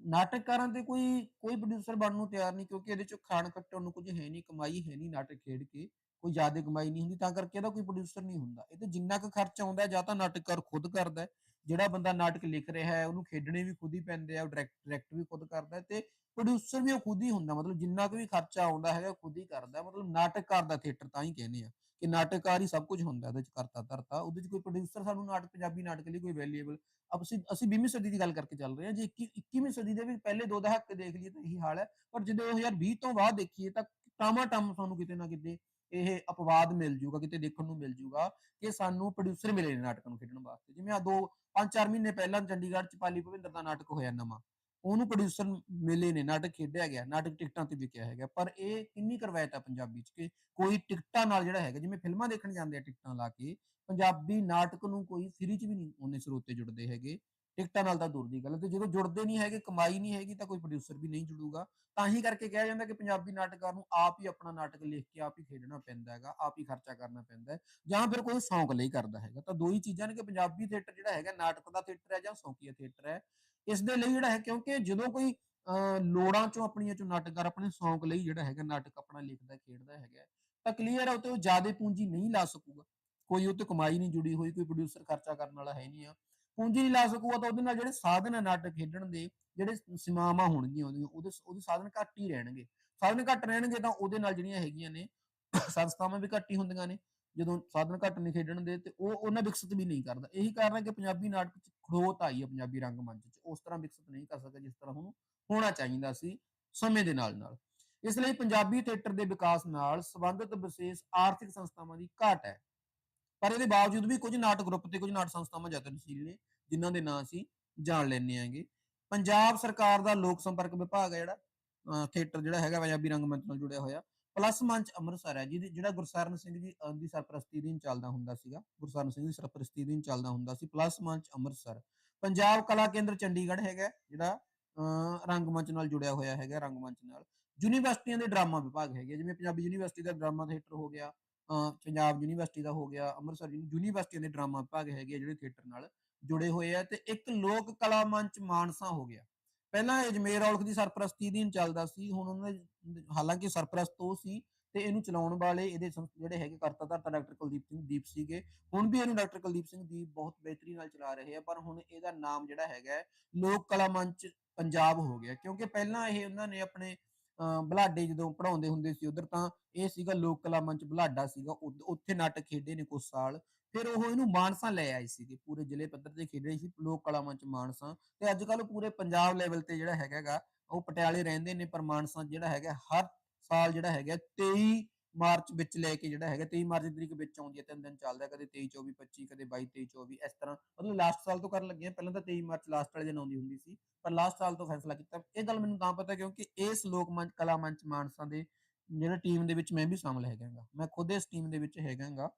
ਹੈ। ਨਾਟਕਕਾਰਾਂ ਤੇ ਕੋਈ ਕੋਈ ਪ੍ਰੋਡਿਊਸਰ ਬਣਨ ਨੂੰ ਤਿਆਰ ਨਹੀਂ ਕਿਉਂਕਿ ਇਹਦੇ ਚ ਖਾਣ ਕੱਟਣ ਨੂੰ ਕੁਝ ਹੈ ਨਹੀਂ ਕਮਾਈ ਹੈ ਨਹੀਂ ਨਾਟਕ ਖੇਡ ਕੇ ਕੋਈ ਜ਼ਿਆਦਾ ਕਮਾਈ ਨਹੀਂ ਹੁੰਦੀ ਤਾਂ ਕਰਕੇ ਇਹਦਾ ਕੋਈ ਪ੍ਰੋਡਿਊਸਰ ਨਹੀਂ ਹੁੰਦਾ ਇਹ ਤੇ ਜਿੰਨਾ ਕੁ ਖਰਚ ਆਉਂਦਾ ਜਾਂ ਤਾਂ ਨਾਟਕਕਾਰ ਖੁਦ ਕਰਦਾ ਹੈ, ਜਿਹੜਾ ਬੰਦਾ ਨਾਟਕ ਲਿਖ ਰਿਹਾ ਹੈ ਉਹਨੂੰ ਖੇਡਣੇ ਵੀ ਖੁਦ ਹੀ ਪੈਂਦੇ ਆ ਉਹ ਡਾਇਰੈਕਟ ਵੀ ਖੁਦ ਕਰਦਾ ਤੇ ਪ੍ਰੋਡਿਊਸਰ ਵੀ ਉਹ ਖੁਦ ਹੀ ਹੁੰਦਾ, ਮਤਲਬ ਜਿੰਨਾ ਕੁ ਵੀ ਖਰਚਾ ਆਉਂਦਾ ਹੈਗਾ ਖੁਦ ਹੀ ਕਰਦਾ, ਮਤਲਬ ਨਾਟਕਕਾਰ ਦਾ ਥੀਏਟਰ ਤਾਂ ਹੀ ਕਹਿੰਦੇ ਆ ਕਿ ਨਾਟਕਕਾਰ ਹੀ ਸਭ ਕੁਝ ਹੁੰਦਾ ਉਹਦੇ ਚ ਕਰਤਾ ਧਰਤਾ, ਉਹਦੇ ਚ ਕੋਈ ਪ੍ਰੋਡਿਊਸਰ ਸਾਨੂੰ ਨਾਟਕ ਪੰਜਾਬੀ ਨਾਟਕ ਲਈ ਕੋਈ ਵੈਲਿਊਏਬਲ ਅਸੀਂ ਅਸੀਂ 20ਵੀਂ ਸਦੀ ਦੀ ਗੱਲ ਕਰਕੇ ਚੱਲ ਰਹੇ ਹਾਂ, ਜੇ 21ਵੀਂ ਸਦੀ ਦੇ ਵੀ ਪਹਿਲੇ ਦੋ ਦਹਾਕੇ ਦੇਖ ਲਈਏ ਤਾਂ ਇਹੀ ਹਾਲ ਹੈ, ਪਰ ਜਦੋਂ 2020 ਤੋਂ ਬਾਅਦ ਦੇਖੀਏ ਤਾਂ ਟਾਮਾ ਟਾਮ ਸਾਨੂੰ ਕਿਤੇ ਨਾ ਕਿਤੇ ਇਹ ਅਪਵਾਦ ਮਿਲ ਜੂਗਾ ਕਿਤੇ ਦੇਖਣ ਨੂੰ ਮਿਲ ਜੂਗਾ ਕਿ ਸਾਨੂੰ ਪ੍ਰੋਡਿਊਸਰ ਮਿਲੇ ਨੇ ਨਾਟਕ ਨੂੰ ਖੇਡਣ ਵਾਸਤੇ, ਜਿਵੇਂ ਆ ਦੋ, ਪੰਜ ਚਾਰ ਮਹੀਨੇ ਪਹਿਲਾਂ ਚੰਡੀਗੜ੍ਹ ਚ ਪਾਲੀ ਭਵਿੰਦਰ ਦਾ ਨਾਟਕ ਹੋਇਆ ਨਵਾਂ ਉਹਨੂੰ ਪ੍ਰੋਡਿਊਸਰ ਮਿਲੇ ਨੇ, ਨਾਟਕ ਖੇਡਿਆ ਗਿਆ, ਨਾਟਕ ਟਿਕਟਾਂ ਤੇ ਵਿਕਿਆ ਹੈਗਾ, ਪਰ ਇਹ ਕਿੰਨੀ ਕਰਵਾਇਤ ਆ ਪੰਜਾਬੀ ਚ ਕਿ ਕੋਈ ਟਿਕਟਾਂ ਨਾਲ ਜਿਹੜਾ ਹੈਗਾ, ਜਿਵੇਂ ਫਿਲਮਾਂ ਦੇਖਣ ਜਾਂਦੇ ਆ ਟਿਕਟਾਂ ਲਾ ਕੇ, ਪੰਜਾਬੀ ਨਾਟਕ ਨੂੰ ਕੋਈ ਫ੍ਰੀ ਚ ਵੀ ਨਹੀਂ ਉਹਨੇ ਸਰੋਤੇ ਜੁੜਦੇ ਹੈਗੇ, ਟਿਕਟਾਂ ਨਾਲ ਤਾਂ ਦੂਰ ਦੀ ਗੱਲ ਤੇ ਜਦੋਂ ਜੁੜਦੇ ਨਹੀਂ ਹੈਗੇ, ਕਮਾਈ ਨਹੀਂ ਹੈਗੀ, ਤਾਂ ਕੋਈ ਪ੍ਰੋਡਿਊਸਰ ਵੀ ਨਹੀਂ ਜੁੜੂਗਾ, ਤਾਂ ਹੀ ਕਰਕੇ ਕਿਹਾ ਜਾਂਦਾ ਕਿ ਪੰਜਾਬੀ ਨਾਟਕਕਾਰ ਨੂੰ ਆਪ ਹੀ ਆਪਣਾ ਨਾਟਕ ਲਿਖ ਕੇ ਆਪ ਹੀ ਖੇਡਣਾ ਪੈਂਦਾ ਹੈਗਾ, ਆਪ ਹੀ ਖਰਚਾ ਕਰਨਾ ਪੈਂਦਾ ਹੈ, ਜਾਂ ਫਿਰ ਕੋਈ ਸ਼ੌਂਕ ਲਈ ਕਰਦਾ ਹੈਗਾ, ਤਾਂ ਦੋ ਹੀ ਚੀਜ਼ਾਂ ਨੇ ਕਿ ਪੰਜਾਬੀ ਥੀਏਟਰ ਜਿਹੜਾ ਹੈਗਾ, ਨਾਟਕ ਦਾ ਥੀਏਟਰ ਹੈ ਜਾਂ ਸ਼ੌਕੀਆ ਥੀਏਟਰ ਹੈ ਇਸ ਦੇ ਲਈ ਜਿਹੜਾ ਹੈ ਕਿਉਂਕਿ ਜਦੋਂ ਕੋਈ ਅਹ, ਲੋੜਾਂ ਚੋਂ ਆਪਣੀਆਂ ਚੋਂ ਨਾਟਕਕਾਰ ਆਪਣੇ ਸ਼ੌਂਕ ਲਈ ਜਿਹੜਾ ਹੈਗਾ ਨਾਟਕ ਆਪਣਾ ਲਿਖਦਾ ਖੇਡਦਾ ਹੈਗਾ ਤਾਂ ਕਲੀਅਰ ਹੈ ਉਹ ਉਹ ਜ਼ਿਆਦਾ ਪੂੰਜੀ ਨਹੀਂ ਲਾ ਸਕੂਗਾ। ਕੋਈ ਉਹ ਤੇ ਕਮਾਈ ਨਹੀਂ ਜੁੜੀ ਹੋਈ ਕੋਈ ਪ੍ਰੋਡਿਊਸਰ ਖਰਚਾ ਕਰਨ ਵਾਲਾ ਹੈ ਨਹੀਂ ਆ। ਪੂੰਜੀ ਨਹੀਂ ਲਾ ਸਕੂਗਾ ਤਾਂ ਉਹਦੇ ਨਾਲ ਜਿਹੜੇ ਸਾਧਨ ਆ ਨਾਟਕ ਖੇਡਣ ਦੇ ਜਿਹੜੇ ਸੀਮਾਵਾਂ ਹੋਣਗੀਆਂ ਉਹਦੀਆਂ ਉਹਦੇ ਉਹਦੇ ਸਾਧਨ ਘੱਟ ਹੀ ਰਹਿਣਗੇ। ਸਾਧਨ ਘੱਟ ਰਹਿਣਗੇ ਤਾਂ ਉਹਦੇ ਨਾਲ ਜਿਹੜੀਆਂ ਹੈਗੀਆਂ ਨੇ ਸੰਸਥਾਵਾਂ ਵੀ ਘੱਟ ਹੀ ਹੁੰਦੀਆਂ ਨੇ ਜਦੋਂ ਸਾਧਨ ਘੱਟ ਨਹੀਂ ਖੇਡਣ ਦੇ ਤੇ ਉਹ ਉਹਨਾਂ ਵਿਕਸਿਤ ਵੀ ਨਹੀਂ ਕਰਦਾ। ਇਹੀ ਕਾਰਨ ਹੈ ਕਿ ਪੰਜਾਬੀ ਨਾਟਕ ਚ ਖੜੋਤ ਆਈ ਹੈ ਪੰਜਾਬੀ ਰੰਗਮੰਚ ਚ। ਉਸ ਤਰ੍ਹਾਂ ਵਿਕਸਿਤ ਨਹੀਂ ਕਰ ਸਕਦਾ ਜਿਸ ਤਰ੍ਹਾਂ ਹੁਣ ਹੋਣਾ ਚਾਹੀਦਾ ਸੀ ਸਮੇਂ ਦੇ ਨਾਲ ਨਾਲ। ਇਸ ਲਈ ਪੰਜਾਬੀ ਥੀਏਟਰ ਦੇ ਵਿਕਾਸ ਨਾਲ ਸੰਬੰਧਿਤ ਵਿਸ਼ੇਸ਼ ਆਰਥਿਕ ਸੰਸਥਾਵਾਂ ਦੀ ਘਾਟ ਹੈ। ਪਰ ਇਹਦੇ ਬਾਵਜੂਦ ਵੀ ਕੁਝ ਨਾਟਕ ਗਰੁੱਪ ਤੇ ਕੁਝ ਨਾਟਕ ਸੰਸਥਾਵਾਂ ਯਤਨਸ਼ੀਲ ਨੇ, ਜਿਨ੍ਹਾਂ ਦੇ ਨਾਂ ਅਸੀਂ ਜਾਣ ਲੈਣੇ ਆਂਗੇ ਪੰਜਾਬ ਸਰਕਾਰ ਦਾ ਲੋਕ ਸੰਪਰਕ ਵਿਭਾਗ ਹੈ ਜਿਹੜਾ ਥੀਏਟਰ ਜਿਹੜਾ ਹੈਗਾ ਪੰਜਾਬੀ ਰੰਗਮੰਚ ਨਾਲ ਜੁੜਿਆ ਹੋਇਆ। ਪਲੱਸ ਮੰਚ ਅੰਮ੍ਰਿਤਸਰ ਹੈ, ਜਿਹਦੀ, ਜਿਹੜਾ ਗੁਰਸਰਨ ਸਿੰਘ ਜੀ ਦੀ ਸਰਪ੍ਰਸਤੀ ਅਧੀਨ ਚੱਲਦਾ ਹੁੰਦਾ ਸੀਗਾ, ਗੁਰਸਰਨ ਸਿੰਘ ਦੀ ਸਰਪ੍ਰਸਤੀ ਅਧੀਨ ਚੱਲਦਾ ਹੁੰਦਾ ਸੀ, ਪਲੱਸ ਮੰਚ ਅੰਮ੍ਰਿਤਸਰ। ਪੰਜਾਬ ਕਲਾ ਕੇਂਦਰ ਚੰਡੀਗੜ੍ਹ ਹੈਗਾ, ਜਿਹੜਾ, ਅਹ, ਰੰਗਮੰਚ ਨਾਲ ਜੁੜਿਆ ਹੋਇਆ ਹੈਗਾ, ਰੰਗਮੰਚ ਨਾਲ। ਯੂਨੀਵਰਸਿਟੀਆਂ ਦੇ ਡਰਾਮਾ ਵਿਭਾਗ ਹੈਗੇ, ਜਿਵੇਂ ਪੰਜਾਬੀ ਯੂਨੀਵਰਸਿਟੀ ਦਾ ਡਰਾਮਾ ਥੀਏਟਰ ਹੋ ਗਿਆ ਪੰਜਾਬ ਯੂਨੀਵਰਸਿਟੀ ਦਾ ਹੋ ਗਿਆ, ਅੰਮ੍ਰਿਤਸਰ ਯੂਨੀ- ਯੂਨੀਵਰਸਿਟੀਆਂ ਦੇ ਡਰਾਮਾ ਵਿਭਾਗ ਹੈਗੇ ਆ ਜਿਹੜੇ ਥੀਏਟਰ ਨਾਲ ਜੁੜੇ ਹੋਏ ਆ, ਤੇ ਇੱਕ ਲੋਕ ਕਲਾ ਮੰਚ ਮਾਨਸਾ ਹੋ ਗਿਆ। ਪਹਿਲਾਂ ਅਜਮੇਰ ਔਲਖ ਦੀ ਸਰਪ੍ਰਸਤੀ ਅਧੀਨ ਚੱਲਦਾ ਸੀ, ਹੁਣ ਉਹਨਾਂ ਦੇ ਹਾਲਾਂਕਿ ਸਰਪ੍ਰਸਤ ਉਹ ਸੀ ਤੇ ਇਹਨੂੰ ਚਲਾਉਣ ਵਾਲੇ ਇਹਦੇ ਜਿਹੜੇ ਹੈਗੇ ਕਰਤਾ ਧਰਤਾ ਡਾਕਟਰ ਕੁਲਦੀਪ ਸਿੰਘ ਦੀਪ ਸੀਗੇ। ਹੁਣ ਵੀ ਇਹਨੂੰ ਡਾਕਟਰ ਕੁਲਦੀਪ ਸਿੰਘ ਦੀਪ ਬਹੁਤ ਬਿਹਤਰੀ ਨਾਲ ਚਲਾ ਰਹੇ ਆ ਪਰ ਹੁਣ ਇਹਦਾ ਨਾਮ ਜਿਹੜਾ ਹੈਗਾ ਲੋਕ ਕਲਾ ਮੰਚ ਪੰਜਾਬ ਹੋ ਗਿਆ। ਕਿਉਂਕਿ ਪਹਿਲਾਂ ਇਹ ਉਹਨਾਂ ਨੇ ਆਪਣੇ ਅਹ, ਬਲਾਡੇ ਜਦੋਂ ਪੜਾਉਂਦੇ ਹੁੰਦੇ ਸੀ ਉਧਰ ਤਾਂ ਇਹ ਸੀਗਾ ਲੋਕ ਕਲਾ ਮੰਚ ਬਲਾਡਾ ਸੀਗਾ। ਉੱਥੇ ਨਾਟਕ ਖੇਡੇ ਨੇ ਕੁਝ ਸਾਲ। ਫਿਰ ਉਹ ਇਹਨੂੰ ਮਾਨਸਾ ਲੈ ਆਏ ਸੀਗੇ। ਪੂਰੇ ਜ਼ਿਲ੍ਹੇ ਪੱਧਰ ਤੇ ਖੇਡ ਰਹੇ ਸੀ ਲੋਕ ਕਲਾ ਮੰਚ ਮਾਨਸਾ। ਤੇ ਅੱਜ ਕੱਲ ਪੂਰੇ ਪੰਜਾਬ ਲੈਵਲ ਤੇ ਜਿਹੜਾ ਹੈਗਾ ਉਹ ਪਟਿਆਲੇ ਰਹਿੰਦੇ ਨੇ ਪਰ ਮਾਨਸਾ ਜਿਹੜਾ ਹੈਗਾ, ਹਰ ਸਾਲ ਜਿਹੜਾ ਹੈਗਾ 23 ਮਾਰਚ ਵਿੱਚ ਲੈ ਕੇ ਜਿਹੜਾ ਹੈਗਾ 23 ਮਾਰਚ ਦੀ ਤਰੀਕ ਵਿੱਚ ਆਉਂਦੀ ਹੈ, ਤਿੰਨ ਦਿਨ ਚੱਲਦਾ, ਕਦੇ 23 24 25 ਕਦੇ 22 23 24 ਇਸ ਤਰ੍ਹਾਂ ਮਤਲਬ ਲਾਸਟ ਸਾਲ ਤੋਂ ਕਰਨ ਲੱਗੇ ਆ ਪਹਿਲਾਂ ਤਾਂ 23 ਮਾਰਚ ਲਾਸਟ ਵਾਲੇ ਦਿਨ ਆਉਂਦੀ ਹੁੰਦੀ ਸੀ, ਪਰ ਲਾਸਟ ਸਾਲ ਤੋਂ ਫੈਸਲਾ ਕੀਤਾ। ਇਹ ਗੱਲ ਮੈਨੂੰ ਤਾਂ ਪਤਾ ਕਿਉਂਕਿ ਇਸ ਲੋਕ ਮੰਚ ਕਲਾ ਮੰਚ ਮਾਨਸਾ ਦੇ ਜਿਹੜਾ ਟੀਮ ਦੇ ਵਿੱਚ ਮੈਂ ਵੀ ਸ਼ਾਮਲ ਹੈਗਾਗਾ। ਮੈਂ ਖੁਦ ਇਸ ਟੀਮ ਦੇ ਵਿੱਚ ਹੈਗਾਗਾ।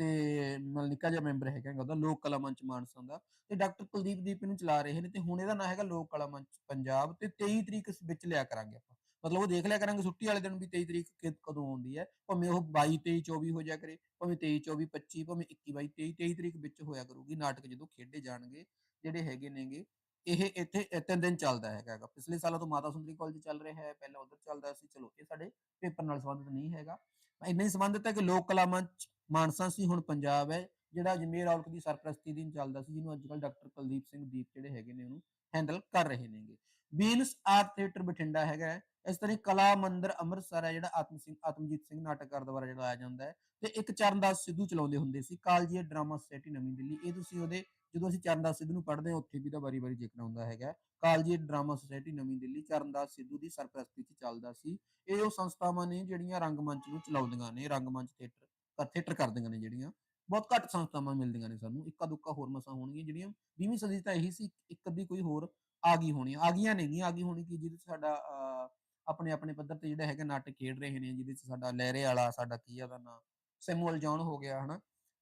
ਤੇ ਨਾਲ ਨਿੱਕਾ ਜਿਹਾ ਮੈਂਬਰ ਹੈਗਾ ਉਹਦਾ, ਲੋਕ ਕਲਾ ਮੰਚ ਮਾਨਸਾ ਦਾ, ਤੇ ਡਾਕਟਰ ਕੁਲਦੀਪ ਦੀਪ ਨੂੰ ਚਲਾ ਰਹੇ ਨੇ, ਤੇ ਹੁਣ ਇਹਦਾ ਨਾਂ ਹੈਗਾ ਲੋਕ ਕਲਾ ਮੰਚ ਪੰਜਾਬ, ਤੇ 23 ਤਰੀਕ ਵਿੱਚ ਲਿਆ ਕਰਾਂਗੇ ਆਪਾਂ। ਮਤਲਬ ਉਹ ਦੇਖ ਲਿਆ ਕਰਾਂਗੇ ਛੁੱਟੀ ਵਾਲੇ ਦਿਨ ਵੀ 23 ਤਰੀਕ ਕਦੋਂ ਆਉਂਦੀ ਹੈ, ਭਾਵੇਂ ਉਹ 22 23 24 ਹੋ ਜਾ ਕਰੇ, ਭਾਵੇਂ 23 24 25 ਭਾਵੇਂ 21 22 23 23 ਤਰੀਕ ਵਿੱਚ ਹੋਇਆ ਕਰੂਗੀ ਨਾਟਕ ਜਦੋਂ ਖੇਡੇ ਜਾਣਗੇ ਜਿਹੜੇ ਹੈਗੇ ਨੇਗੇ। ਇਹ ਇੱਥੇ ਤਿੰਨ ਦਿਨ ਚੱਲਦਾ ਹੈਗਾ ਗਾ। ਪਿਛਲੇ ਸਾਲਾਂ ਤੋਂ ਮਾਤਾ ਸੁੰਦਰੀ ਕਾਲਜ ਚੱਲ ਰਿਹਾ ਹੈ, ਪਹਿਲਾਂ ਉਧਰ ਚੱਲਦਾ ਸੀ, ਚਲੋ ਇਹ ਸਾਡੇ ਪੇਪਰ ਨਾਲ ਸੰਬੰਧਿਤ ਨਹੀਂ ਹੈਗਾ। ਇੰਨਾ ਹੀ ਸੰਬੰਧਿਤ ਹੈ ਕਿ ਲੋਕ ਕਲਾ ਮੰਚ ਮਾਨਸਾ ਸੀ, ਹੁਣ ਪੰਜਾਬ ਹੈ, ਜਿਹੜਾ ਅਜਮੇਰ ਔਲਖ ਦੀ ਸਰਪ੍ਰਸਤੀ ਅਧੀਨ ਚੱਲਦਾ ਸੀ, ਜਿਹਨੂੰ ਅੱਜ ਡਾਕਟਰ ਕੁਲਦੀਪ ਸਿੰਘ ਦੀਪ ਜਿਹੜੇ ਹੈਗੇ ਨੇ ਉਹਨੂੰ ਹੈਂਡਲ ਕਰ ਰਹੇ ਨੇਗੇ ਬੀਨਸ ਆਰਟ ਥੀਏਟਰ ਬਠਿੰਡਾ ਹੈਗਾ ਹੈ। ਇਸ ਤਰ੍ਹਾਂ ਹੀ ਕਲਾ ਮੰਦਿਰ ਅੰਮ੍ਰਿਤਸਰ ਹੈ, ਜਿਹੜਾ ਆਤਮ ਸਿੰਘ, ਆਤਮਜੀਤ ਸਿੰਘ ਨਾਟਕਕਾਰ ਦੁਆਰਾ ਜਿਹੜਾ ਆਇਆ ਜਾਂਦਾ ਹੈ, ਤੇ ਇੱਕ ਚਰਨਦਾਸ ਸਿੱਧੂ ਚਲਾਉਂਦੇ ਹੁੰਦੇ ਸੀ ਕਾਲਜੀ ਡਰਾਮਾ ਸੋਸਾਇਟੀ ਨਵੀਂ ਦਿੱਲੀ, ਇਹ ਤੁਸੀਂ ਉਹਦੇ ਜਦੋਂ ਅਸੀਂ ਚਰਨਦਾਸ ਸਿੱਧੂ ਨੂੰ ਪੜ੍ਹਦੇ ਹਾਂ ਉੱਥੇ ਵੀ ਤਾਂ ਵਾਰੀ-ਵਾਰੀ ਜ਼ਿਕਰ ਆਉਂਦਾ ਹੈਗਾ ਕਾਲਜੀ ਡਰਾਮਾ ਸੋਸਾਇਟੀ ਨਵੀਂ ਦਿੱਲੀ ਚਰਨਦਾਸ ਸਿੱਧੂ ਦੀ ਸਰਪ੍ਰਸਤੀ 'ਚ ਚੱਲਦਾ ਸੀ। ਇਹ ਉਹ ਸੰਸਥਾਵਾਂ ਨੇ ਜਿਹੜੀਆਂ ਰੰਗਮੰਚ ਨੂੰ ਚਲਾਉਂਦੀਆਂ ਨੇ ਰੰਗਮੰਚ ਥੀਏਟਰ ਕਰ ਥੀਏਟਰ ਕਰਦੀਆਂ ਨੇ ਜਿਹੜੀਆਂ। ਬਹੁਤ ਘੱਟ ਸੰਸਥਾਵਾਂ ਮਿਲਦੀਆਂ ਨੇ ਸਾਨੂੰ। ਇੱਕਾ ਦੁੱਕਾ ਹੋਰ ਮਸਾਂ ਹੋਣਗੀਆਂ ਜਿਹੜੀਆਂ 20ਵੀਂ ਸਦੀ ਤਾਂ ਇਹੀ ਸੀ ਇੱਕ ਅੱਧੀ ਕੋਈ ਹੋਰ ਆ ਗਈ ਹੋਣੀ। ਆ ਗਈਆਂ ਨੇਗੀਆਂ ਆ ਗਈ ਹੋਣੀ ਕਿ ਜਿਹਦੇ 'ਚ ਸਾਡਾ ਅਹ, ਆਪਣੇ ਆਪਣੇ ਪੱਧਰ ਤੇ ਜਿਹੜਾ ਹੈਗਾ ਨਾਟਕ ਖੇਡ ਰਹੇ ਨੇ ਜਿਹਦੇ 'ਚ ਸਾਡਾ ਲਹਿਰੇ ਵਾਲਾ ਸਾਡਾ ਕੀ ਆ ਉਹਦਾ ਨਾਂ? ਸੈਮੂਅਲ ਜੌਨ ਹੋ ਗਿਆ ਹਨਾ?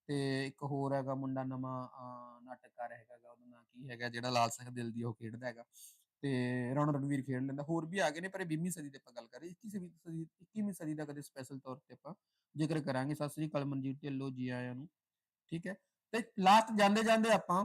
ਤੇ ਇੱਕ ਹੋਰ ਹੈਗਾ ਮੁੰਡਾ ਨਵਾਂ ਅਹ, ਨਾਟਕਕਾਰ ਹੈਗਾ ਉਹਦਾ ਨਾਂ ਕੀ ਹੈਗਾ ਜਿਹੜਾ ਲਾਲ ਸਿੰਘ ਦਿਲ ਦੀ ਉਹ ਖੇਡਦਾ ਹੈਗਾ ਤੇ ਰਣ ਰਣਵੀਰ ਖੇਡ ਲੈਂਦਾ ਹੋਰ ਵੀ ਆ ਗਏ ਨੇ ਪਰ 20ਵੀਂ ਸਦੀ ਦੀ ਆਪਾਂ ਗੱਲ ਕਰ ਰਹੇ 21ਵੀਂ ਸਦੀ 21ਵੀਂ ਸਦੀ ਦਾ ਕਦੇ ਸਪੈਸ਼ਲ ਤੌਰ ਤੇ ਆਪਾਂ ਜ਼ਿਕਰ ਕਰਾਂਗੇ। ਸਤਿ ਸ੍ਰੀ ਅਕਾਲ ਮਨਜੀਤ ਢਿੱਲੋਂ ਜੀ ਆਇਆਂ ਨੂੰ ਠੀਕ ਹੈ? ਤੇ ਲਾਸਟ ਜਾਂਦੇ ਜਾਂਦੇ ਆਪਾਂ